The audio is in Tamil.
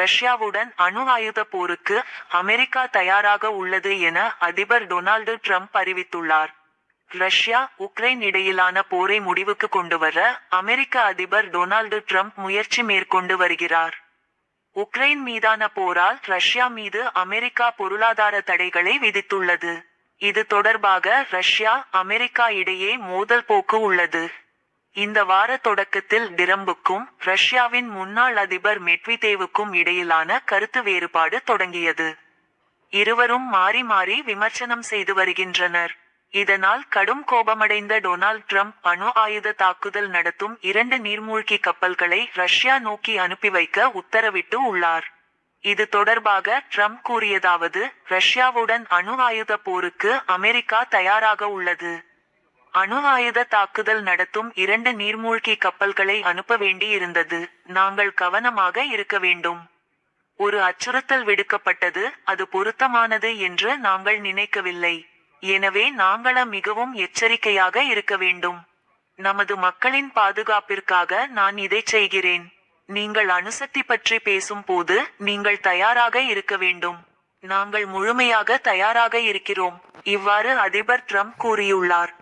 ரஷ்யாவுடன் அணு ஆயுத போருக்கு அமெரிக்கா தயாராக உள்ளது என அதிபர் டொனால்டு ட்ரம்ப் அறிவித்துள்ளார். ரஷ்யா உக்ரைன் இடையிலான போரை முடிவுக்கு கொண்டுவர அமெரிக்க அதிபர் டொனால்டு ட்ரம்ப் முயற்சி மேற்கொண்டு வருகிறார். உக்ரைன் மீதான போரால் ரஷ்யா மீது அமெரிக்கா பொருளாதார தடைகளை விதித்துள்ளது. இது தொடர்பாக ரஷ்யா அமெரிக்கா இடையே மோதல் போக்கு உள்ளது. இந்த வார தொடக்கத்தில் டிரம்புக்கும் ரஷ்யாவின் முன்னாள் அதிபர் மெட்விதேவுக்கும் இடையிலான கருத்து வேறுபாடு தொடங்கியது. இருவரும் மாறி மாறி விமர்சனம் செய்து வருகின்றனர். இதனால் கடும் கோபமடைந்த டொனால்ட் ட்ரம்ப் அணு ஆயுத தாக்குதல் நடத்தும் இரண்டு நீர்மூழ்கி கப்பல்களை ரஷ்யா நோக்கி அனுப்பி வைக்க உத்தரவிட்டு உள்ளார். இது தொடர்பாக ட்ரம்ப் கூறியதாவது ரஷ்யாவுடன் அணு ஆயுத போருக்கு அமெரிக்கா தயாராக உள்ளது. அணு ஆயுத தாக்குதல் நடத்தும் இரண்டு நீர்மூழ்கி கப்பல்களை அனுப்ப வேண்டியிருந்தது. நாங்கள் கவனமாக இருக்க வேண்டும். ஒரு அச்சுறுத்தல் விடுக்கப்பட்டது அது பொருத்தமானது என்று நாங்கள் நினைக்கவில்லை. எனவே நாங்கள மிகவும் எச்சரிக்கையாக இருக்க வேண்டும். நமது மக்களின் பாதுகாப்பிற்காக நான் இதைச் செய்கிறேன். நீங்கள் அணுசக்தி பற்றி பேசும்போது நீங்கள் தயாராக இருக்க வேண்டும். நாங்கள் முழுமையாக தயாராக இருக்கிறோம். இவ்வாறு அதிபர் ட்ரம்ப் கூறியுள்ளார்.